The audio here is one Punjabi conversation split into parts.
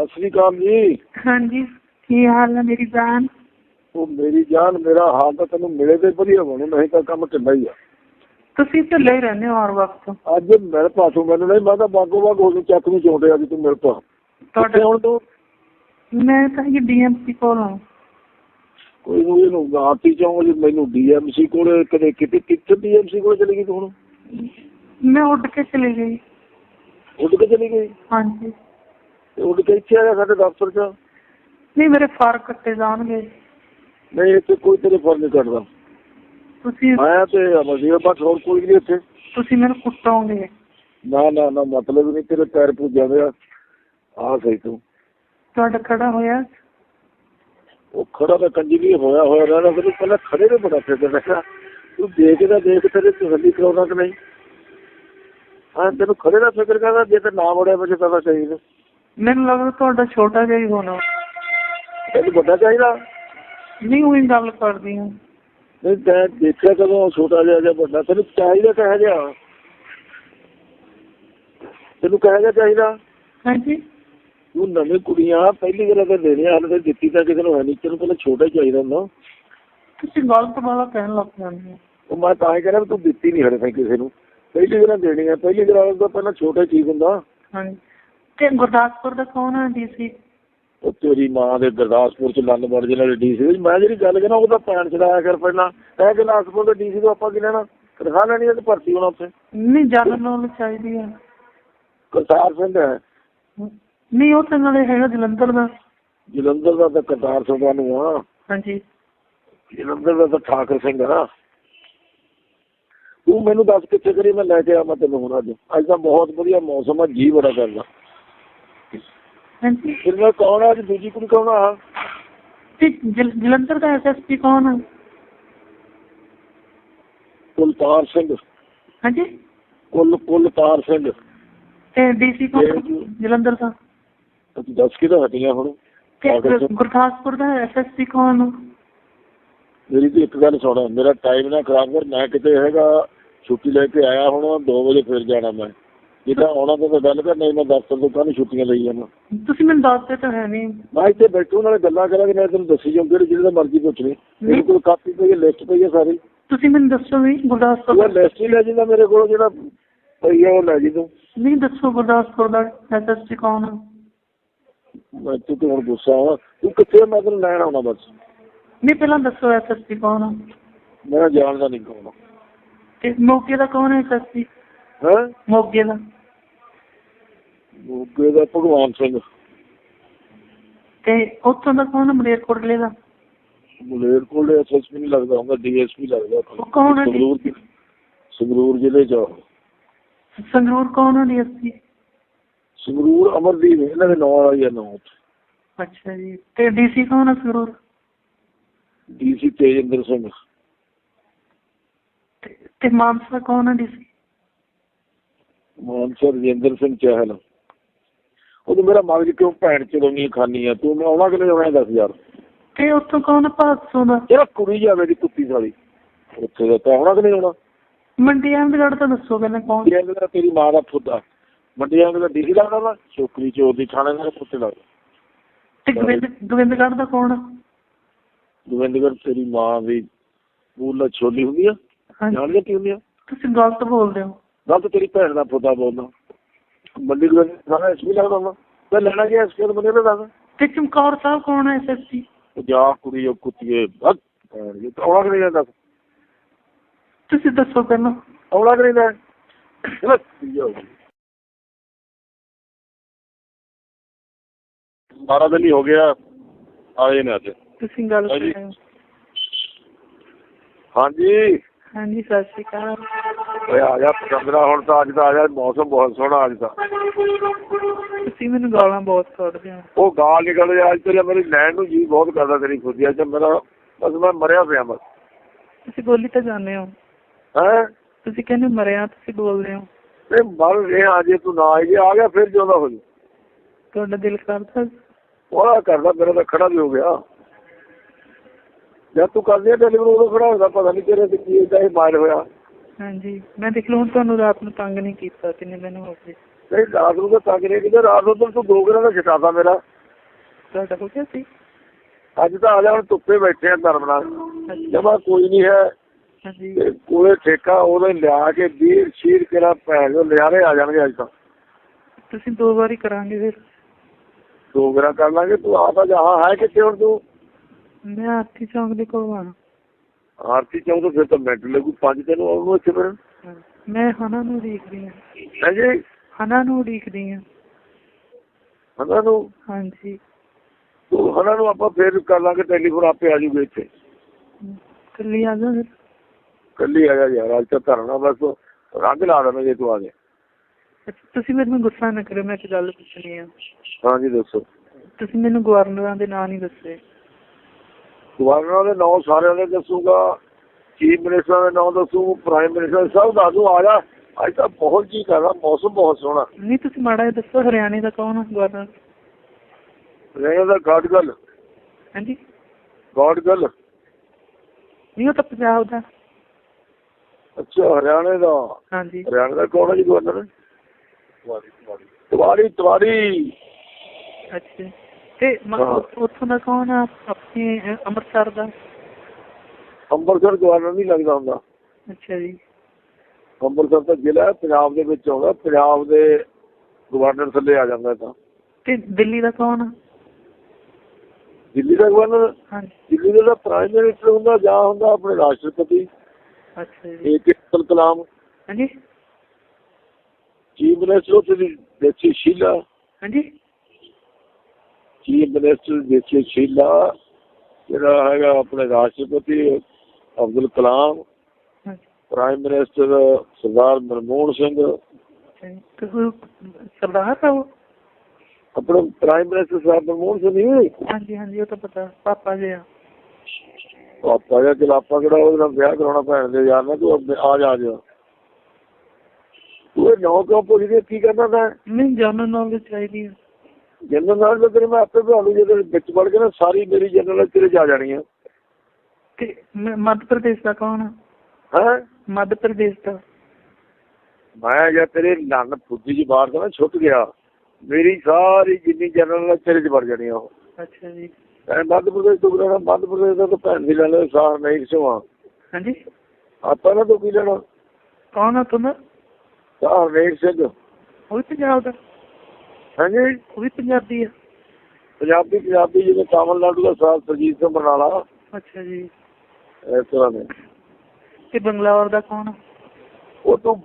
ਸਤਿ ਸ੍ਰੀ ਅਕਾਲ ਜੀ। ਹਾਂਜੀ ਕੀ ਹਾਲ ਹੈ ਮੇਰੀ ਜਾਨ? ਉਹ ਮੇਰੀ ਜਾਨ ਮੇਰਾ ਹਾਲ ਤਾਂ ਤੈਨੂੰ ਮਿਲੇ ਤੇ ਵਧੀਆ ਬਣੂ ਨਹੀਂ ਤਾਂ ਕੰਮ ਢਿੱਲਾ ਹੀ ਆ। ਤੁਸੀਂ ਢਿੱਲੇ ਹੀ ਰਹਿੰਦੇ ਹੋ ਹਰ ਵਕਤ। ਅੱਜ ਮਿਲ ਪਾਸੋਂ ਮੈਨੂੰ ਨਹੀਂ ਮੈਂ ਤਾਂ ਬਾਗੋ ਬਾਗ ਹੋ ਚੱਕ ਨੂੰ ਚੋਂਦੇ ਅੱਜ ਤੂੰ ਮਿਲ ਪਾ। ਤੁਹਾਡਾ ਹੁਣ ਤੂੰ? ਮੈਂ ਤਾਂ ਇਹ ਡੀਐਮਸੀ ਕੋਲ। ਹਾਂ ਕੋਈ ਨੂੰ ਇਹਨੂੰ ਗਾਤੀ ਚਾਹੋ ਜੀ ਮੈਨੂੰ ਡੀਐਮਸੀ ਕੋਲ ਕਦੇ ਕਿਤੇ ਕਿੱਥੇ ਡੀਐਮਸੀ ਕੋਲ ਚਲੀ ਗਈ ਤੂੰ ਹੁਣ? ਮੈਂ ਉੱਡ ਕੇ ਚਲੀ ਗਈ। ਉੱਡ ਕੇ ਚਲੀ ਗਈ? ਹਾਂਜੀ। ਤੇ ਉੱਡ ਕੇ ਇੱਥੇ ਆ ਗਿਆ ਸਾਡੇ ਦਫ਼ਤਰ 'ਚ। ਨਹੀਂ ਮੇਰੇ ਫਰ ਕੱਟੇ ਜਾਣਗੇ? ਨਹੀਂ ਇੱਥੇ ਕੋਈ ਤੇਰੇ ਫਰ ਨਹੀਂ ਕੱਢਦਾ। ਤੁਸੀਂ ਮੈਂ ਤੇ ਮਜ਼ੀਰ ਬਸ ਹੋਰ ਕੋਈ ਨਹੀਂ ਇੱਥੇ। ਤੁਸੀਂ ਮੈਨੂੰ ਕੁੱਟੋਗੇ। ਨਾ ਨਾ ਨਾ ਮਤਲਬ ਨਹੀਂ ਤੇਰੇ ਪੈਰ ਪੂਜਾਂਦੇ ਆ। ਆ ਸਹੀ ਤੂੰ। ਤੁਹਾਡਾ ਖੜਾ ਹੋਇਆ? ਉਹ ਖੜਾ ਤਾਂ ਕੰਜੀ ਵੀ ਹੋਇਆ ਹੋਇਆ ਰਹਿਣਾ ਤੈਨੂੰ ਪਹਿਲਾਂ ਖੜੇ ਨੇ ਬੜਾ ਫਿਰਦਾ ਰਹਿਣਾ ਤੂੰ ਦੇਖਦਾ ਦੇਖ ਤੇਰੇ ਤਸੱਲੀ ਕਰਾਉਣਾ ਕਿ ਨਹੀਂ? ਹਾਂ ਤੈਨੂੰ ਖੜੇ ਦਾ ਫਿਕਰ ਕਰਦਾ ਜੇ ਤੇ ਨਾ ਵੜਿਆ ਵਜੇ ਤਾਂ ਚਾਹੀਦਾ ਮੈਨੂੰ ਲੱਗਦਾ ਤੁਹਾਡਾ ਛੋਟਾ ਜਿਹਾ ਹੀ ਹੋਣਾ। ਤੈਨੂੰ ਵੱਡਾ ਚਾਹੀਦਾ। ਨਹੀਂ ਉਹੀ ਗੱਲ ਕਰਦੀ ਹਾਂ। ਨਹੀਂ ਤੈਂ ਦੇਖਿਆ ਕਦੋਂ ਛੋਟਾ ਜਿਹਾ ਜਾਂ ਵੱਡਾ ਤੈਨੂੰ ਚਾਹੀਦਾ ਕਹਿ ਜਿਹਾ? ਤੈਨੂੰ ਕਹਿ ਜਿਹਾ ਚਾਹੀਦਾ? ਹਾਂਜੀ। ਤੂੰ ਨਵੀਂ ਕੁੜੀਆਂ ਪਹਿਲੀ ਗੱਲ ਤਾਂ ਦੇਣੀਆਂ ਹਾਲੇ ਤਾਂ ਦਿੱਤੀ ਤਾਂ ਕਿਸੇ ਨੂੰ ਹੈ ਨਹੀਂ ਤੈਨੂੰ ਪਹਿਲਾਂ ਛੋਟਾ ਹੀ ਚਾਹੀਦਾ ਹੁੰਦਾ। ਤੁਸੀਂ ਗਲਤ ਵਾਲਾ ਕਹਿਣ ਲੱਗ ਜਾਂਦੇ ਹੋ। ਉਹ ਮੈਂ ਤਾਂ ਹੀ ਕਹਿੰਦਾ ਤੂੰ ਦਿੱਤੀ ਨਹੀਂ ਤਾਈਂ ਕਿਸੇ ਨੂੰ। ਪਹਿਲੀ ਗੱਲ ਦੇਣੀ ਹੈ ਪਹਿਲੀ ਗੱਲ ਤਾਂ ਪਹਿਲਾਂ ਛੋਟਾ ਚੀਜ਼ ਹੁੰਦਾ। ਹਾਂਜੀ। ਤੇ ਗੁਰਦਾਸਪੁਰ ਦਾ ਕੌਣ ਡੀਸੀ ਉਹ ਤੇਰੀ ਮਾਂ ਦੇ ਗੁਰਦਾਸਪੁਰ ਚ ਲੰਨ ਬੜ ਜਿਹਨਾਂ ਦੇ ਡੀਸੀ ਮੈਂ ਜਿਹੜੀ ਗੱਲ ਕਹਿੰਦਾ ਉਹਦਾ ਪੈਣ ਚੜਾਇਆ ਕਰ ਪਹਿਲਾਂ। ਇਹ ਗੁਰਦਾਸਪੁਰ ਦੇ ਡੀਸੀ ਤੋਂ ਆਪਾਂ ਕੀ ਲੈਣਾ? ਤਨਖਾਹ ਲੈਣੀ ਹੈ ਤੇ ਭਰਤੀ ਹੋਣਾ ਉੱਥੇ? ਨਹੀਂ ਜਨਰਲ ਨੌਲੇਜ ਚਾਹੀਦੀ ਹੈ ਕਰਤਾਰ ਸਿੰਘ ਹੈ। ਨਹੀਂ ਉਹ ਤਾਂ ਨਾਲੇ ਹੈਗਾ ਜਲੰਧਰ ਦਾ। ਜਲੰਧਰ ਦਾ ਤਾਂ ਕਰਤਾਰ ਸਿੰਘ ਨੂੰ ਆ। ਹਾਂਜੀ। ਜਲੰਧਰ ਦਾ ਤਾਂ ਠਾਕਰ ਸਿੰਘ ਆ। ਤੂੰ ਮੈਨੂੰ ਦੱਸ ਕਿੱਥੇ ਕਰੀ? ਮੈਂ ਲੈ ਕੇ ਆਵਾਂ ਤੈਨੂੰ ਹੁਣ ਅੱਜ। ਅੱਜ ਤਾਂ ਬਹੁਤ ਵਧੀਆ ਮੌਸਮ ਆ ਜੀ ਬੜਾ ਕਰਦਾ। ਹਾਂਜੀ। ਫਿਰ ਮੈਂ ਕੌਣ ਆ ਅੱਜ ਦੂਜੀ ਕੁੜੀ ਕੌਣ ਆ? ਤੇ ਜਲ- ਜਲੰਧਰ ਦਾ ਐਸਐਸਪੀ ਕੌਣ ਹੈ ਕੁਲਤਾਰ ਸਿੰਘ। ਹਾਂਜੀ। ਕੁਲ ਕੁਲਤਾਰ ਸਿੰਘ। ਤੇ ਡੀਸੀ ਕੌਣ? ਤੇ- ਜਲੰਧਰ ਦਾ। ਤੂੰ ਦੱਸ ਕਿਹਦਾ ਹਟੀਆਂ ਹੁਣ। ਤੇ। ਗੁਰਦਾਸਪੁਰ ਦਾ ਐਸਐਸਪੀ ਕੌਣ ਹੈ? ਮੇਰੀ ਤੇ ਇੱਕ ਗੱਲ ਸੁਣ। ਮੇਰਾ ਟਾਈਮ ਨਾ ਖਰਾਬ ਕਰ। ਮੈਂ ਕਿਤੇ ਹੈਗਾ ਛੁੱਟੀ ਲੈ ਕੇ ਆਇਆ ਹੁਣ 2 ਵਜੇ ਫਿਰ ਜਾਣਾ ਮੈਂ। ਜੇ ਤਾਂ ਆਉਣਾ ਤਾਂ ਫਿਰ ਗੱਲ ਕਰ ਨਹੀਂ ਮੈਂ ਦਫ਼ਤਰ ਤੋਂ ਕਾਹਨੂੰ ਛੁੱਟੀਆਂ ਲਈ ਜਾਣਾ ਤੁਸੀਂ ਮੈਨੂੰ ਦੱਸਦੇ ਤਾਂ ਹੈ ਨਹੀਂ। ਮੈਂ ਇੱਥੇ ਬੈਠੂ ਨਾਲੇ ਗੱਲਾਂ ਕਰਾਂਗੇ ਮੈਂ ਤੈਨੂੰ ਦੱਸੀ ਜਾਊਂ ਕਿਹੜੀ ਜਿਹੜੇ ਦਾ ਮਰਜ਼ੀ ਪੁੱਛ ਲਈ ਮੇਰੇ ਕੋਲ ਕਾਪੀ ਪਈ ਹੈ ਲਿਸਟ ਪਈ ਹੈ ਸਾਰੀ। ਤੁਸੀਂ ਮੈਨੂੰ ਦੱਸੋ ਵੀ ਉਹ ਗੁਰਦਾਸਪੁਰ ਲਿਸਟ ਹੀ ਲੈ ਜਿੰਦਾ ਮੇਰੇ ਕੋਲ ਜਿਹੜਾ ਪਈ ਹੈ ਉਹ ਲੈ ਜੀ ਤੂੰ। ਨਹੀਂ ਦੱਸੋ ਗੁਰਦਾਸਪੁਰ ਦਾ ਐਸਐਸਪੀ ਕੌਣ ਹੈ ਮੈਂ ਤੂੰ ਤੇ ਹੁਣ ਗੁੱਸਾ ਆ। ਤੂੰ ਕਿੱਥੇ ਆ? ਮੈਂ ਤੈਨੂੰ ਲੈਣ ਆਉਣਾ ਬਸ। ਨਹੀਂ ਪਹਿਲਾਂ ਦੱਸੋ ਐਸਐਸਪੀ ਕੌਣ ਹੈ ਮੇਰਾ ਜਾਣਦਾ ਨਹੀਂ ਕੌਣ ਤੇ ਮੋਗੇ ਦਾ ਕੌਣ ਹੈ ਐਸਐਸਪੀ ਹੈ? ਮੋਗੇ ਦਾ। ਮੋਗੇ ਦਾ ਭਗਵਾਨ ਸਿੰਘ। ਤੇ ਉੱਥੋਂ ਦਾ ਕੌਣ ਮਲੇਰਕੋਟਲੇ ਦਾ? ਮਲੇਰ ਕੋਲ ਐਸਐਸਪੀ ਨਹੀਂ ਲੱਗਦਾ ਹੁੰਦਾ ਡੀਐਸਪੀ ਲੱਗਦਾ ਕੌਣ ਹੈ ਸੰਗਰੂਰ? ਸੰਗਰੂਰ ਜ਼ਿਲ੍ਹੇ ਚ। ਸੰਗਰੂਰ ਕੌਣ ਹੈ ਡੀਐਸਪੀ ਸੰਗਰੂਰ ਅਮਰਦੀਪ ਇਹਨਾਂ ਦੇ ਨਾਂ ਵਾਲਾ ਹੀ ਆ ਨਾਂ ਅੱਛਾ ਜੀ। ਤੇ ਡੀਸੀ ਕੌਣ ਹੈ ਸੰਗਰੂਰ? ਡੀਸੀ ਤੇਜਿੰਦਰ ਸਿੰਘ। ਤੇ ਮਾਨਸਾ ਕੌਣ ਹੈ ਡੀਸੀ? ਮਾਨਸਰ ਰਜਿੰਦਰ ਸਿੰਘ ਚਾਹਲ। ਉਹ ਤੂੰ ਮੇਰਾ ਮਗਜ ਕਿਉਂ ਭੈਣ ਚਲੋਨੀ ਖਾਨੀ ਆ? ਤੂੰ ਮੈਂ ਆਉਣਾ ਕਿ ਨਹੀਂ ਆਉਣਾ ਦੱਸ ਯਾਰ। ਤੇ ਉੱਥੋਂ ਕੌਣ ਭਾਦਸੋਂ ਦਾ? ਜਿਹੜਾ ਕੁੜੀ ਜਾਵੇ ਦੀ ਕੁੱਤੀ ਸਾਲੀ। ਉੱਥੇ ਦਾ ਤਾਂ ਆਉਣਾ ਕਿ ਨਹੀਂ ਆਉਣਾ? ਮੰਡੀਆਂ ਦੇ ਲੜ ਤਾਂ ਦੱਸੋ ਪਹਿਲਾਂ ਕੌਣ? ਮੇਰਾ ਤੇਰੀ ਮਾਂ ਦਾ ਫੁੱਦਾ ਮੰਡੀਆਂ ਦਾ ਡੀਸੀ ਲੱਗਦਾ ਵਾ? ਛੋਕਰੀ ਚੋਰ ਦੀ ਥਾਣੇ ਦਾ ਪੁੱਤ ਲੱਗਦਾ। ਤੇ ਗੋਬਿੰਦ ਗੋਬਿੰਦਗੜ੍ਹ ਦਾ ਕੌਣ ਗੋਬਿੰਦਗੜ੍ਹ ਤੇਰੀ ਮਾਂ ਦੀ ਪੂਲਾ ਛੋਲੀ ਹੁੰਦੀ ਆ। ਜਾਣਦੇ ਕੀ ਹੁੰਦੀ ਆ? ਤੁਸੀਂ ਗਲਤ ਬੋਲਦੇ ਹੋ। ਗੱਲ ਤਾਂ ਤੇਰੀ ਭੈਣ ਦਾ ਫੁੱਦਾ ਬੋਲਦਾ ਮੰਡੀ ਗੋਬਿੰਦ ਸਾਰਾ ਐਸਪੀ ਲੱਗਦਾ ਵਾ ਮੈਂ ਲੈਣਾ ਗਿਆ ਐਸਪੀ ਦਾ ਬੰਦੇ ਦਾ ਦੱਸ ਤੇ ਚਮਕੌਰ ਸਾਹਿਬ ਕੌਣ ਹੈ ਐਸਐਸਪੀ ਜਾ ਕੁੜੀ ਉਹ ਕੁੱਤੀਏ ਭੱਗ ਭੈਣ ਜੀ, ਤਾਂ ਆਉਣਾ ਕਿ ਨਹੀਂ ਦੱਸ ਤੁਸੀਂ ਦੱਸੋ ਪਹਿਲਾਂ। ਆਉਣਾ ਕਿ ਨਹੀਂ ਲੈ ਚਲੋ ਜਾਓ ਬਾਰਾਂ ਦਿਨ ਹੀ ਹੋ ਗਿਆ ਆਏ ਨੇ ਅੱਜ। ਤੁਸੀਂ ਗੱਲ ਹਾਂਜੀ। ਕਰੋ ਹਾਂਜੀ। ਹਾਂਜੀ ਸਤਿ ਸ਼੍ਰੀ ਅਕਾਲ। ਓਏ ਆ ਜਾ ਪਤੰਦਰਾ ਹੁਣ ਤਾਂ ਅੱਜ ਤਾਂ ਆ ਜਾ ਮੌਸਮ ਬਹੁਤ ਸੋਹਣਾ ਅੱਜ ਤਾਂ। ਤੁਸੀਂ ਮੈਨੂੰ ਗਾਲਾਂ ਬਹੁਤ ਕੱਢਦੇ ਹੋ। ਉਹ ਗਾਲ ਨਿਕਲ ਜਾ ਅੱਜ ਤੇਰੇ ਮੇਰੀ ਲੈਣ ਨੂੰ ਜੀ ਬਹੁਤ ਕਰਦਾ ਤੇਰੀ ਖੁਦੀ ਅੱਜ ਮੇਰਾ ਬਸ ਮੈਂ ਮਰਿਆ ਪਿਆ ਬਸ। ਤੁਸੀਂ ਬੋਲੀ ਤਾਂ ਜਾਂਦੇ ਹੋ। ਹੈ? ਤੁਸੀਂ ਕਹਿੰਦੇ ਮਰਿਆ ਤੁਸੀਂ ਬੋਲਦੇ ਹੋ। ਤੇ ਮਰ ਰਿਹਾ ਜੇ ਤੂੰ ਨਾ ਜੇ ਆ ਗਿਆ ਫਿਰ ਜਿਉਂਦਾ ਹੋ ਜੂ ਤੁਹਾਡਾ ਦਿਲ ਕਰਦਾ? ਉਹਦਾ ਕਰਦਾ ਮੇਰਾ ਤਾਂ ਖੜਾ ਵੀ ਹੋ ਗਿਆ। ਜਦ ਤੂੰ ਕਰਦੀ ਡੈਲੀਵਰ ਉਦੋਂ ਖੜਾ ਹੁੰਦਾ ਪਤਾ ਨਹੀਂ ਤੇਰੇ ਤੇ ਕੀ ਏਦਾਂ ਹੀ ਮਾਰ ਹੋਇਆ। ਹਾਂਜੀ। ਮੈਂ ਦੇਖ ਲਓ ਹੁਣ ਤੁਹਾਨੂੰ ਰਾਤ ਨੂੰ ਤੰਗ ਨਹੀਂ ਕੀਤਾ ਕਿੰਨੇ ਦਿਨ ਹੋ ਗਏ। ਨਹੀਂ ਰਾਤ ਨੂੰ ਤਾਂ ਤੰਗ ਨਹੀਂ ਕੀਤਾ ਰਾਤ ਨੂੰ ਤਾਂ ਤੂੰ ਦੋ ਗਰਾਂ ਦਾ ਛਟਾਤਾ ਮੇਰਾ ਤੁਹਾਡਾ ਹੋ ਗਿਆ ਸੀ? ਅੱਜ ਤਾਂ ਆ ਜਾ ਹੁਣ ਧੁੱਪੇ ਬੈਠੇ ਆ ਧਰਮ ਨਾਲ। ਹਾਂਜੀ। ਜਮਾ ਕੋਈ ਨਹੀਂ ਹੈ। ਹਾਂਜੀ। ਤੇ ਕੋਲੇ ਠੇਕਾ ਉਹਦੇ ਲਿਆ ਕੇ ਵੀਰ ਸ਼ੀਰ ਕਿਹੜਾ ਭੈਣ ਜੋ ਲਿਆਰੇ ਆ ਜਾਣਗੇ ਅੱਜ ਤਾਂ। ਤੁਸੀਂ ਦੋ ਵਾਰੀ ਕਰਾਂਗੇ ਫਿਰ। ਦੋ ਗਰਾਂ ਕਰ ਲਾਂਗੇ ਤੂੰ ਆ ਤਾਂ ਜਹਾਂ ਹੈ ਕਿੱਥੇ ਹੁਣ ਤੂੰ? ਮੈਂ ਆਰਤੀ ਚੌਂਕ ਦੇ ਕੋਲ ਆ। ਆਰਤੀ ਚਾਹੂ ਤਾਂ ਫਿਰ ਤਾਂ ਮਿੰਟ ਲੱਗੂ ਪੰਜ ਤੈਨੂੰ ਆਉਣ ਨੂੰ ਇੱਥੇ ਫਿਰ। ਮੈਂ ਹਨਾ ਨੂੰ ਉਡੀਕਦੀ ਹਾਂ। ਹਾਂਜੀ ਹਨਾ ਨੂੰ ਉਡੀਕਦੀ ਹਾਂ। ਹਨਾ ਨੂੰ? ਹਾਂਜੀ। ਤੂੰ ਹਨਾ ਨੂੰ ਆਪਾਂ ਫੇਰ ਕਰ ਲਾਂਗੇ ਟੈਲੀਫੋਨ ਆਪੇ ਆ ਜੂਗੇ ਇੱਥੇ। ਕੱਲੀ ਆ ਜਾ ਫਿਰ। ਕੱਲੀ ਆ ਜਾ ਯਾਰ ਅੱਜ ਤਾਂ ਧਰਨਾ ਬਸ ਰੰਗ ਲਾ ਦੇਣਾ ਜੇ ਤੂੰ ਆ ਗਿਆ ਤੁਸੀਂ ਮੇਰੇ ਨੂੰ ਗੁੱਸਾ ਨਾ ਕਰਿਓ ਮੈਂ ਇੱਕ ਗੱਲ ਪੁੱਛਣੀ ਆ। ਹਾਂਜੀ ਦੱਸੋ। ਤੁਸੀਂ ਮੈਨੂੰ ਗਵਰਨਰਾਂ ਦੇ ਨਾਂ ਨਹੀਂ ਦੱਸੇ। ਗਵਰਨਰਾਂ ਦੇ ਨਾਂ ਸਾਰਿਆਂ ਦੇ ਦੱਸੂਗਾ ਚੀਫ ਮਿਨਿਸਟਰ ਦੇ ਨਾਂ ਦੱਸੂ ਪ੍ਰਾਈਮ ਮਿਨਿਸਟਰ ਸਭ ਦੱਸ ਦੂੰ ਆ ਜਾ ਅੱਜ ਤਾਂ ਬਹੁਤ ਜੀ ਕਰਦਾ ਮੌਸਮ ਬਹੁਤ ਸੋਹਣਾ। ਨਹੀਂ ਤੁਸੀਂ ਮਾੜਾ ਜਿਹਾ ਦੱਸੋ ਹਰਿਆਣੇ ਦਾ ਕੌਣ ਗਵਰਨਰ ਰਹਿਣ ਦਾ ਗਾਡ ਗੱਲ ਹਾਂਜੀ। ਗਾਡ ਗੱਲ ਨਹੀਂ ਉਹ ਤਾਂ ਪੰਜਾਬ ਦਾ। ਅੱਛਾ ਹਰਿਆਣੇ ਦਾ। ਹਾਂਜੀ। ਹਰਿਆਣੇ ਦਾ ਕੌਣ ਹੈ ਜੀ ਗਵਰਨਰ ਤਵਾੜੀ ਤਵਾੜੀ। ਅੱਛਾ। ਤੇ ਉੱਥੋਂ ਦਾ ਕੌਣ ਆ? ਆਪਣੇ ਅੰਮ੍ਰਿਤਸਰ ਦਾ? ਅੰਮ੍ਰਿਤਸਰ ਗਵਰਨਰ ਨਹੀਂ ਲੱਗਦਾ ਹੁੰਦਾ। ਅੱਛਾ ਜੀ। ਅੰਮ੍ਰਿਤਸਰ ਤਾਂ ਜ਼ਿਲ੍ਹਾ ਪੰਜਾਬ ਦੇ ਵਿੱਚ ਆਉਂਦਾ। ਪੰਜਾਬ ਦੇ ਗਵਰਨਰ ਥੱਲੇ ਆ ਜਾਂਦਾ ਤਾਂ। ਤੇ ਦਿੱਲੀ ਦਾ ਕੌਣ ਆ? ਦਿੱਲੀ ਦਾ ਗਵਰਨਰ? ਦਿੱਲੀ ਦਾ ਪ੍ਰਾਈਮ ਮਿਨਿਸਟਰ ਹੁੰਦਾ ਜਾਂ ਹੁੰਦਾ ਆਪਣੇ ਰਾਸ਼ਟਰਪਤੀ। ਅੱਛਾ ਜੀ। ਏ ਕੇ ਅਬਦੁਲ ਕਲਾਮ। ਹਾਂਜੀ। ਚੀਫ ਮਿਨਿਸਟਰ ਉੱਥੇ ਦੀ ਦੇਖੀ ਸ਼ੀਲਾ। ਹਾਂਜੀ। ਚੀਫ ਮਿਨਿਸਟਰ ਦੇਖੀ ਸ਼ੀਲਾ ਜਿਹੜਾ ਹੈਗਾ ਆਪਣੇ ਰਾਸ਼ਟਰਪਤੀ ਅਬਦੁਲ ਕਲਾਮ ਪ੍ਰਾਈਮ ਮਿਨਿਸਟਰ ਸਰਦਾਰ ਮਨਮੋਹਨ ਸਿੰਘ ਸਰਦਾਰ ਉਹ? ਆਪਣੇ ਪ੍ਰਾਈਮ ਮਿਨਿਸਟਰ ਸਰਦਾਰ ਮਨਮੋਹਨ ਸਿੰਘ ਨਹੀਂ ਹਾਂਜੀ ਹਾਂਜੀ ਉਹ ਤਾਂ ਪਤਾ ਪਾਪਾ ਜੀ ਆ ਆਪਾਂ ਜਾਂ ਚਲ ਆਪਾਂ ਕਿਹੜਾ ਉਹਦੇ ਨਾਲ ਵਿਆਹ ਕਰਾਉਣਾ ਭੈਣ ਦੇ ਯਾਰ ਨਾਲ ਤੂੰ ਆ ਜਾ ਆ ਜਾ। ਤੂੰ ਇਹ ਨੌ ਕਿਉਂ ਪੁੱਛਦੀ ਕੀ ਕਰਨਾ ਤਾਂ ਨਹੀਂ ਜਨਰਲ ਨੌਲੇਜ ਚਾਹੀਦੀ ਹੈ ਜਨਰਲ ਨਾਲ ਤਾਂ ਤੇਰੇ ਮੈਂ ਆਪੇ ਭਾਲੂ ਜੇ ਤੇਰੇ ਵਿੱਚ ਵੜ ਕੇ ਨਾ ਸਾਰੀ ਮੇਰੀ ਜਨਰਲ ਤੇਰੇ ਆ ਜਾਣੀ ਆ ਤੇ ਮੱਧ ਪ੍ਰਦੇਸ਼ ਦਾ ਕੌਣ ਹੈ? ਮੱਧ ਪ੍ਰਦੇਸ਼ ਦਾ। ਮੈਂ ਜਾਂ ਤੇਰੇ ਲੰਨ ਫੁੱਦੀ ਜੀ ਬਾਹਰ ਦਾ ਨਾ ਛੁੱਟ ਗਿਆ ਮੇਰੀ ਸਾਰੀ ਜਿੰਨੀ ਜਨਰਲ ਤੇਰੇ ਚ ਵੜ ਜਾਣੀ ਆ ਉਹ। ਅੱਛਾ ਜੀ। ਮੱਧ ਪ੍ਰਦੇਸ਼ ਤੋਂ ਬਣਾ ਮੱਧ ਪ੍ਰਦੇਸ਼ ਦਾ ਤਾਂ ਭੈਣ ਦੀ ਲੈ ਲੈ ਸਾਰ ਨਹੀਂ ਸਵਾ ਹਾਂਜੀ? ਆਪਾਂ ਨਾ ਤੋਂ ਕੀ ਲੈਣਾ? ਕੌਣ ਆ ਤੁਹਾਨੂੰ ਸਾਰ ਨਹੀਂ ਸਿੰਘ ਉਹ ਵੀ ਪੰਜਾਬ ਦਾ। ਹਾਂਜੀ। ਉਹ ਵੀ ਪੰਜਾਬੀ ਆ? ਪੰਜਾਬੀ ਪੰਜਾਬੀ ਜਿਵੇਂ ਤਾਮਿਲਨਾਡੂ ਦਾ ਸਾਲ ਸਰਜੀਤ ਸਿੰਘ ਬਰਨਾਲਾ। ਅੱਛਾ ਜੀ। ਇਸ ਤਰ੍ਹਾਂ ਦੇ। ਤੇ ਬੰਗਲੌਰ ਦਾ ਕੌਣ ਉਹ ਤੋਂ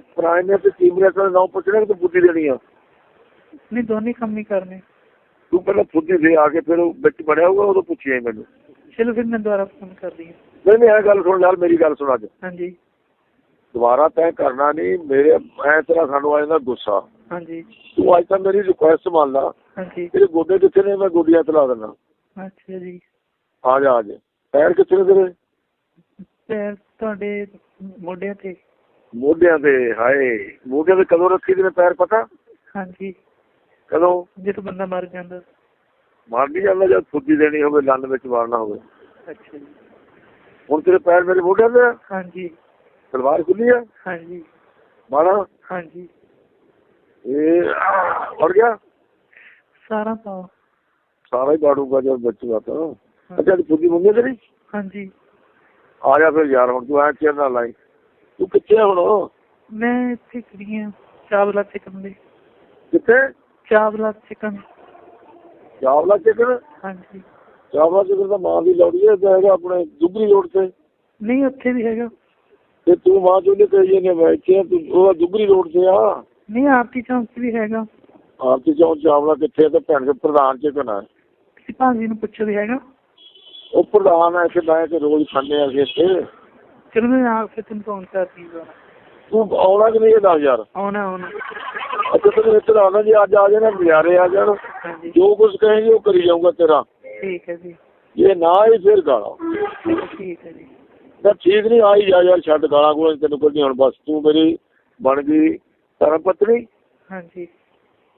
ਪ੍ਰਾਈਮ ਮਿਨਿਸਟਰ ਚੀਫ ਮਿਨਿਸਟਰ ਦਾ ਨਾਮ ਪੁੱਛਣਾ ਕਿ ਤੂੰ ਬੁੱਧੀ ਦੇਣੀ ਆ? ਨਹੀਂ ਦੋਨੇ ਕੰਮ ਹੀ ਕਰਨੇ। ਤੂੰ ਪਹਿਲਾਂ ਬੁੱਧੀ ਦੇ ਆ ਕੇ ਫਿਰ ਉਹ ਵਿੱਚ ਬੜਿਆ ਹੋਊਗਾ ਉਦੋਂ ਪੁੱਛਿਆ ਮੈਨੂੰ। ਚਲੋ ਫਿਰ ਮੈਂ ਦੁਬਾਰਾ ਫੋਨ ਕਰਦੀ ਹਾਂ। ਨਹੀਂ ਨਹੀਂ ਇਹ ਗੱਲ ਸੁਣ ਨਾਲ ਮੇਰੀ ਗੱਲ ਸੁਣ ਅੱਜ। ਹਾਂਜੀ। ਦੁਬਾਰਾ ਤੈਅ ਕਰਨਾ ਨਹੀਂ ਮੇਰੇ ਐ ਤਰ੍ਹਾਂ ਸਾਨੂੰ ਆ ਜਾਂਦਾ ਗੁੱਸਾ। ਹਾਂਜੀ। ਤੂੰ ਅੱਜ ਤਾਂ ਮੇਰੀ ਰਿਕੁਐਸਟ ਮੰਨ ਲਾ। ਹਾਂਜੀ। ਤੇਰੇ ਗੋਡੇ ਕਿੱਥੇ ਨੇ? ਮੈਂ ਗੋਡੀਆਂ ਤਲਾ ਦਿੰਦਾ। ਅੱਛਾ ਜੀ। ਆ ਜਾ ਆ ਜਾ। ਪੈਰ ਕਿੱਥੇ ਨੇ ਤੇਰੇ? ਪੈਰ ਤੁਹਾਡੇ ਮੋਢਿਆਂ ਤੇ। ਮੋਢਿਆਂ ਤੇ ਹਾਏ। ਮੋਢਿਆਂ ਤੇ ਕਦੋਂ ਰੱਖੀ ਦੇ ਪੈਰ ਪਤਾ? ਹਾਂਜੀ। ਕਦੋਂ? ਜਦੋਂ ਬੰਦਾ ਮਰ ਜਾਂਦਾ। ਮਾਰ ਨਹੀਂ ਜਾਂਦਾ ਜਦ ਫੁੱਦੀ ਦੇਣੀ ਹੋਵੇ ਲੰਨ ਵਿੱਚ ਮਾਰਨਾ ਹੋਵੇ। ਅੱਛਾ ਜੀ। ਹੁਣ ਤੇਰੇ ਪੈਰ ਮੇਰੇ ਮੋਢਿਆਂ ਤੇ ਹਾਂਜੀ। ਸਲਵਾਰ ਖੁੱਲੀ ਆ? ਹਾਂਜੀ। ਮਾਣਾ ਹਾਂਜੀ। ਇਹ ਫੜ ਗਿਆ? ਸਾਰਾ ਪਾਓ। ਸਾਰਾ ਹੀ ਬਾੜੂਗਾ ਜਦ ਬੱਚੂਗਾ ਤਾਂ। ਅੱਛਾ ਤੂੰ ਫੁੱਦੀ ਮੁੰਗੇ ਤੇਰੀ? ਹਾਂਜੀ। ਆ ਜਾ ਫਿਰ ਯਾਰ ਹੁਣ ਤੂੰ ਐ ਚਿਰ ਨਾ ਲਾਈ। ਤੂੰ ਕਿੱਥੇ ਆ ਹੁਣ? ਮੈਂ ਇੱਥੇ ਖੜੀ ਹਾਂ ਚਾਵਲਾ ਚਿਕਨ ਦੇ। ਕਿੱਥੇ? ਚਾਵਲਾ ਚਿਕਨ। ਚਾਵਲਾ ਚਿਕਨ? ਹਾਂਜੀ। ਚਾਵਲਾ ਚਿਕਨ ਦਾ ਮਾਂ ਦੀ ਲੋੜੀ ਹੈ ਤੇ ਹੈਗਾ ਆਪਣੇ ਦੁਗਰੀ ਰੋਡ ਤੇ। ਨਹੀਂ ਉੱਥੇ ਵੀ ਹੈਗਾ। ਤੇ ਤੂੰ ਮਾਂ ਚੋਂ ਕਹੀ ਨੇ ਬੈਠੇ ਤੂੰ ਉਹ ਦੁਗਰੀ ਰੋਡ ਤੇ ਆ। ਨਹੀਂ ਆਰਤੀ ਚੌਂਕ 'ਚ ਵੀ ਹੈਗਾ। ਆਰਤੀ ਚੌਂਕ ਚਾਵਲਾ ਕਿੱਥੇ ਤੇ ਭੈਣ ਦੇ ਪ੍ਰਧਾਨ ਚਿਕਨ ਆ। ਤੁਸੀਂ ਭਾਜੀ ਨੂੰ ਪੁੱਛੋ ਵੀ ਹੈਗਾ। ਉਹ ਪ੍ਰਧਾਨ ਆ ਇੱਥੇ ਬਹਿ ਕੇ ਰੋਜ਼ ਖਾਂਦੇ ਆ ਅਸੀਂ ਇੱਥੇ ਚਲੋ ਮੈਂ ਆ ਫਿਰ ਤੁਹਾਨੂੰ ਫੋਨ ਕਰਦੀ ਹਾਂ। ਤੂੰ ਆਉਣਾ ਕਿ ਨਹੀਂ ਇਹ ਦੱਸ ਯਾਰ? ਆਉਣਾ ਆਉਣਾ। ਅੱਛਾ ਤੈਨੂੰ ਇੱਥੇ ਆਉਣਾ ਜੀ ਅੱਜ ਆ ਜਾਣਾ ਨਜ਼ਾਰੇ ਆ ਜਾਣ। ਹਾਂਜੀ। ਜੋ ਕੁਝ ਕਹੇਂਗੇ ਉਹ ਕਰੀ ਜਾਊਗਾ ਤੇਰਾ। ਠੀਕ ਹੈ ਜੀ। ਜੇ ਨਾ ਹੀ ਫਿਰ ਗਾਲਾਂ। ਠੀਕ ਹੈ ਜੀ। ਤਾਂ ਠੀਕ ਨਹੀਂ ਆਈ ਜਾ ਯਾਰ ਛੱਡ ਗਾਲਾਂ ਕੋਲ ਤੈਨੂੰ ਕੋਈ ਨਹੀਂ ਹੁਣ। ਬਸ ਤੂੰ ਮੇਰੀ ਬਣ ਗਈ। ਧਰਮ ਪਤਨੀ ਹਾਂਜੀ।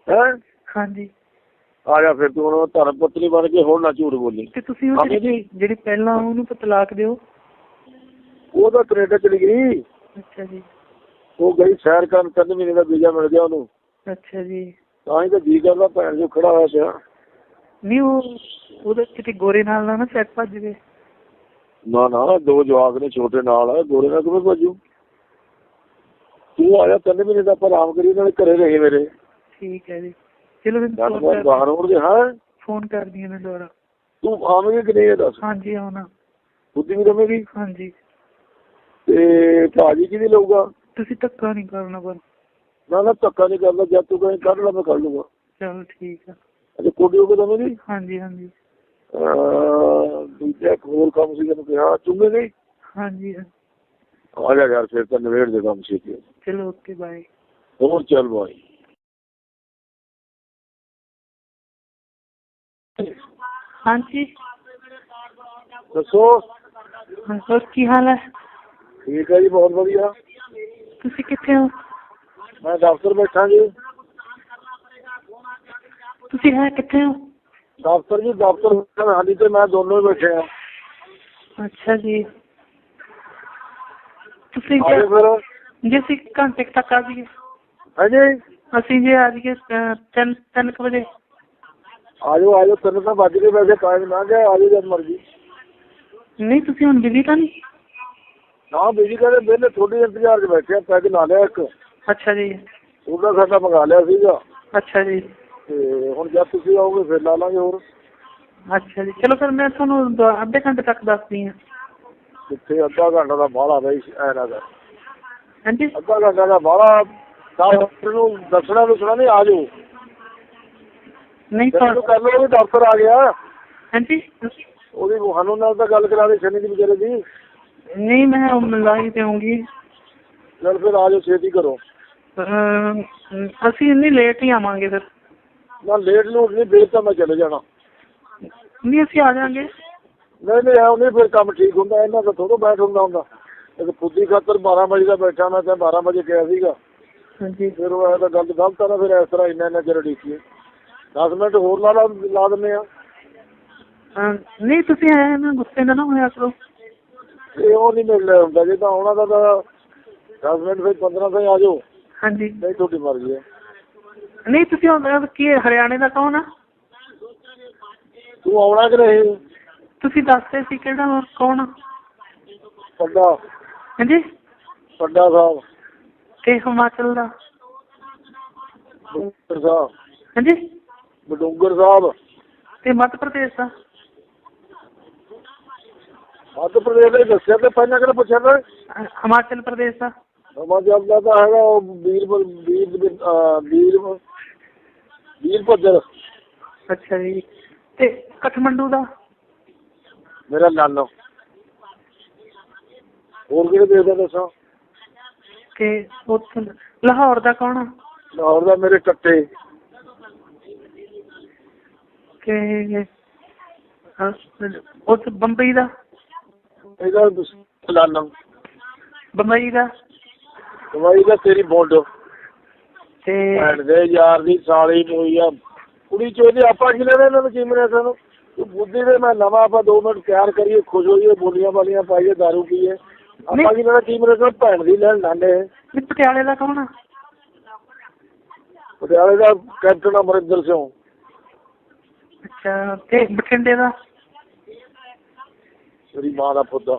ਹੈ? ਹਾਂਜੀ। ਆ ਜਾ ਫਿਰ ਤੂੰ ਹੁਣ ਧਰਮ ਪਤਨੀ ਬਣ ਕੇ ਹੁਣ ਨਾ ਝੂਠ ਬੋਲੀ। ਤੇ ਤੁਸੀਂ ਉਹ ਜਿਹੜੀ ਜਿਹੜੀ ਪਹਿਲਾਂ ਉਹਨੂੰ ਤਲਾਕ ਦਿਓ। ਉਹ ਤਾਂ ਕੈਨੇਡਾ ਚਲੀ ਗਈ। ਅੱਛਾ ਜੀ। ਉਹ ਗਈ ਸੈਰ ਕਰਨ ਤਿੰਨ ਮਹੀਨੇ ਦਾ ਵੀਜ਼ਾ ਮਿਲ ਗਿਆ ਉਹਨੂੰ। ਅੱਛਾ ਜੀ। ਤਾਂ ਹੀ ਤਾਂ ਜੀ ਕਰਦਾ ਭੈਣ ਜੋ ਖੜਾ ਹੋਇਆ ਪਿਆ। ਨਹੀਂ ਉਹ ਉਹਦੇ ਕਿਤੇ ਗੋਰੇ ਨਾਲ ਨਾ ਨਾ ਸੈੱਟ ਭੱਜ ਗਏ। ਨਾ ਨਾ ਦੋ ਜਵਾਕ ਨੇ ਛੋਟੇ ਨਾਲ। ਗੋਰੇ ਨਾਲ ਕਿਵੇਂ ਭੱਜੂ? ਤੂੰ ਆਇਆ ਤਿੰਨ ਮਹੀਨੇ ਦਾ ਆਪਾਂ ਆਰਾਮ ਕਰੀ ਨਾਲੇ ਘਰੇ ਰਹੇ ਮੇਰੇ। ਠੀਕ ਹੈ ਜੀ। ਚਲੋ ਮੈਂ ਕਰ ਬਾਹਰ ਹੋਣ ਦੇ ਹਾਂ? ਫੋਨ ਕਰਦੀ ਹਾਂ ਮੈਂ ਦੁਬਾਰਾ। ਤੂੰ ਆਵੇਂਗੀ ਕਿ ਨਹੀਂ ਇਹ ਦੱਸ? ਹਾਂਜੀ ਆਉਣਾ। ਬੁੱਧੀ ਵੀ ਰਵੇਗੀ? ਹਾਂਜੀ। ਤੇ ਭਾਜੀ ਕਿਹਦੀ ਲਊਗਾ? ਤੁਸੀਂ ਧੱਕਾ ਨਹੀਂ ਕਰਨਾ ਪਰ। ਨਾ ਨਾ ਧੱਕਾ ਨਹੀਂ ਕਰਦਾ ਜਦ ਤੂੰ ਕਹੀਂ ਕੱਢ ਲੈ ਮੈਂ ਕੱਢ ਲੂੰਗਾ ਚਲੋ ਠੀਕ ਆ। ਅਜੇ ਕੋਡੀ ਹੋ ਕੇ ਦਵੇਂਗੀ ਹਾਂਜੀ ਹਾਂਜੀ। ਅਹ ਦੂਜਾ ਹੋਰ ਕੰਮ ਸੀ ਤੈਨੂੰ ਕਿਹਾ ਚੁੰਗੇ ਗਈ? ਹਾਂਜੀ। ਆ ਜਾ ਯਾਰ ਫਿਰ ਤਾਂ ਨਵੇੜ ਦੇ ਕੰਮ ਸੀ ਚਲੋ ਓਕੇ ਬਾਏ ਹੋਰ ਚੱਲ ਬਾਈ ਹਾਂਜੀ ਦੱਸੋ ਹੋਰ ਕੀ ਹਾਲ ਹੈ ਠੀਕ ਹੈ ਜੀ ਬਹੁਤ ਵਧੀਆ ਤੁਸੀਂ ਕਿੱਥੇ ਹੋ ਮੈਂ ਦਫ਼ਤਰ ਬੈਠਾ ਜੀ ਤੁਸੀਂ ਹੈ ਕਿੱਥੇ ਹੋ ਦਫ਼ਤਰ ਜੀ ਦਫ਼ਤਰ ਹਾਲੀ ਤੇ ਮੈਂ ਦੋਨੋਂ ਹੀ ਬੈਠੇ ਆ ਅੱਛਾ ਜੀ ਤੁਸੀਂ ਆਜੋ ਕਿਆ- ਫਿਰ। ਜੇ ਅਸੀਂ ਘੰਟੇ ਕੁ ਤੱਕ ਆ ਜਾਈਏ। ਹਾਂਜੀ। ਅਸੀਂ ਜੇ ਆ ਜਾਈਏ ਅਹ, ਤਿੰਨ ਤਿੰਨ ਕੁ ਵਜੇ। ਆਜੋ ਆਜੋ ਤਿੰਨ ਤਾਂ ਵੱਜ ਗਏ ਵੈਸੇ ਟਾਈਮ ਨਾ ਗਿਆ ਆਜੋ ਜਦ ਮਰਜ਼ੀ। ਨਹੀਂ ਤੁਸੀਂ ਹੁਣ ਬਿਜ਼ੀ ਤਾਂ ਨਹੀਂ? ਨਾ ਬੀਜੀ ਕਹਿੰਦੇ ਬਿੱਲ ਥੋੜੀ ਇੰਤਜ਼ਾਰ 'ਚ ਬੈਠੇ ਆ ਪੈਗ ਲਾ ਲਿਆ ਇੱਕ। ਅੱਛਾ ਜੀ। ਉਹਦਾ ਸਾਡਾ ਮੰਗਾ ਲਿਆ ਸੀਗਾ। ਅੱਛਾ ਜੀ। ਤੇ ਹੁਣ ਜਦ ਤੁਸੀਂ ਆਓਗੇ ਫਿਰ ਲਾ ਲਾਂਗੇ ਹੋਰ। ਅੱਛਾ ਜੀ। ਚਲੋ ਫਿਰ ਮੈਂ ਤੁਹਾਨੂੰ ਦ- ਅੱਧੇ ਘੰਟੇ ਤੱਕ ਦੱਸਦੀ ਹਾਂ। ਕਿੱਥੇ ਅੱਧਾ ਘੰਟਾ ਦਾ ਬਾਹਲਾ ਬਈ ਐ ਨਾ ਕਰ ਹਾਂਜੀ। ਅੱਧਾ ਘੰਟਾ ਦਾ ਬਾਹਲਾ ਦਫ਼ਤਰ ਨੂੰ ਦੱਸਣਾ ਦੱਸਣਾ ਨਹੀਂ ਆਜੋ ਨਹੀਂ ਫਿਰ ਤਾਂ ਕਰ ਲਓ ਵੀ ਦਫ਼ਤਰ ਆ ਗਿਆ। ਹਾਂਜੀ। ਉਹਦੀ ਸਾਨੂੰ ਨਾਲ ਤਾਂ ਗੱਲ ਕਰਾ ਦੇ ਸ਼ਨੀ ਦੀ ਵਿਚਾਰੇ ਦੀ। ਨਹੀਂ ਮੈਂ ਉਹ ਮਿਲਾਈ ਦੇਵਾਂਗੀ ਚਲ ਫਿਰ ਆਜੋ ਛੇਤੀ ਕਰੋ। ਅਸੀਂ ਇੰਨੀ ਲੇਟ ਹੀ ਆਵਾਂਗੇ ਫਿਰ। ਨਾ ਲੇਟ ਲੂਟ ਨਹੀਂ ਤਾਂ ਮੈਂ ਚਲੇ ਜਾਣਾ। ਨਹੀਂ ਅਸੀਂ ਆ ਜਾਾਂਗੇ। ਨਹੀਂ ਨਹੀਂ ਐ ਨਹੀਂ ਫਿਰ ਕੰਮ ਠੀਕ ਹੁੰਦਾ ਇਹਨਾਂ ਦਾ ਥੋੜਾ ਬੈਠ ਹੁੰਦਾ ਹੁੰਦਾ। ਇੱਕ ਫੁੱਦੀ ਖਾਤਰ 12 ਵਜੇ ਦਾ ਬੈਠਾ ਮੈਂ ਤਾਂ 12 ਵਜੇ ਕਿਹਾ ਸੀਗਾ। ਹਾਂਜੀ। ਫਿਰ ਉਹ ਤਾਂ ਗਲਤ ਗਲਤ ਆ ਨਾ ਫਿਰ ਇਸ ਤਰ੍ਹਾਂ ਇੰਨਾ ਇੰਨਾ ਚਿਰ ਡੀਕੀਏ 10 ਮਿੰਟ ਹੋਰ ਲਾ ਲਾ ਲਾ ਦਿੰਦੇ ਆ। ਨਹੀਂ ਤੁਸੀਂ ਐ ਨਾ ਗੁੱਸੇ ਨਾ ਹੋਇਆ ਕਰੋ। ਇਹ ਉਹ ਨਹੀਂ ਮਿਲਦਾ ਹੁੰਦਾ ਜੇ ਤਾਂ ਆਉਣਾ ਤਾਂ ਤਾਂ 10 ਮਿੰਟ ਫਿਰ 15 ਤੋਂ ਆ ਜਾਓ। ਹਾਂਜੀ। ਨਹੀਂ ਤੁਹਾਡੀ ਮਰਜ਼ੀ ਹੈ ਨਹੀਂ ਤੁਸੀਂ ਹੁਣ ਕੀ ਹਰਿਆਣੇ ਦਾ ਕੌਣ ਆ? ਤੂੰ ਆਉਣਾ ਕਿ ਨਹੀਂ? ਤੁਸੀਂ ਦੱਸਦੇ ਸੀ ਕਿਹੜਾ ਕੌਣ ਪੱਡਾ ਹਾਂਜੀ? ਪੱਡਾ ਸਾਹਿਬ। ਤੇ ਹਿਮਾਚਲ ਦਾ? ਬਡੂੰਗਰ ਸਾਹਿਬ। ਹਾਂਜੀ? ਬਡੂੰਗਰ ਸਾਹਿਬ। ਤੇ ਮੱਧ ਪ੍ਰਦੇਸ਼ ਦਾ? ਮੱਧ ਪ੍ਰਦੇਸ਼ ਦੇ ਦੱਸਿਆ ਤੇ ਪਹਿਲਾਂ ਕਿਹੜਾ ਪੁੱਛਿਆ ਤਾਂ? ਹਿਮਾਚਲ ਪ੍ਰਦੇਸ਼ ਦਾ। ਸਮਾਂ ਜਲਦਾ ਤਾਂ ਹੈਗਾ ਉਹ ਵੀਰ ਵੀਰ ਵੀਰ ਵੀਰ ਭੱਜਰ। ਅੱਛਾ ਜੀ। ਤੇ ਕਠਮੰਡੂ ਦਾ? ਮੇਰਾ ਨਾਨੋ ਹੋਰ ਕਿਹੜੇ ਦੇਸ਼ ਦਾ ਦੱਸਾਂ? ਤੇ ਉੱਥੋਂ ਲਾਹੌਰ ਦਾ ਕੌਣ ਆ? ਲਾਹੌਰ ਦਾ ਮੇਰੇ ਕੱਟੇ। ਅਹ, ਉਸ ਬੰਬਈ ਦਾ? ਇਹਦਾ ਲਾਨਮ ਬੰਬਈ ਦਾ? ਦਵਾਈ ਦਾ ਤੇਰੀ ਬੋਲਡ ਤੇ ਭੈਣ ਦੇ ਯਾਰ ਦੀ ਸਾਲੀ ਹੋਈ ਆ ਕੁੜੀ ਚੋਦੀ ਆਪਾਂ ਕੀ ਲੈਣਾ ਇਹਨਾਂ ਨੂੰ ਕੀ ਮਿਲਿਆ ਸਾਨੂੰ? ਬੁੱਧੀ ਦੇ ਮੈਂ ਨਵਾਂ ਆਪਾਂ 2 ਮਿੰਟ ਤਿਆਰ ਕਰੀਏ ਖੁਸ਼ ਹੋਈਏ ਬੋਲੀਆਂ ਵਾਲੀਆਂ ਪਾਈਏ ਦਾਰੂ ਪੀਏ ਆਪਾਂ ਕੀ ਲੈਣਾ ਕੀ ਸਾਨੂੰ ਭੈਣ ਦੀ ਲੈਣ ਲਾਂਡੇ ਇਹ ਪਟਿਆਲੇ ਦਾ ਕੌਣ ਆ? ਪਟਿਆਲੇ ਦਾ ਕੈਪਟਨ ਅਮਰਿੰਦਰ ਸਿੰਘ। ਅੱਛਾ ਤੇ ਬਠਿੰਡੇ ਦਾ? ਮੇਰੀ ਮਾਂ ਦਾ ਪੁੱਤ।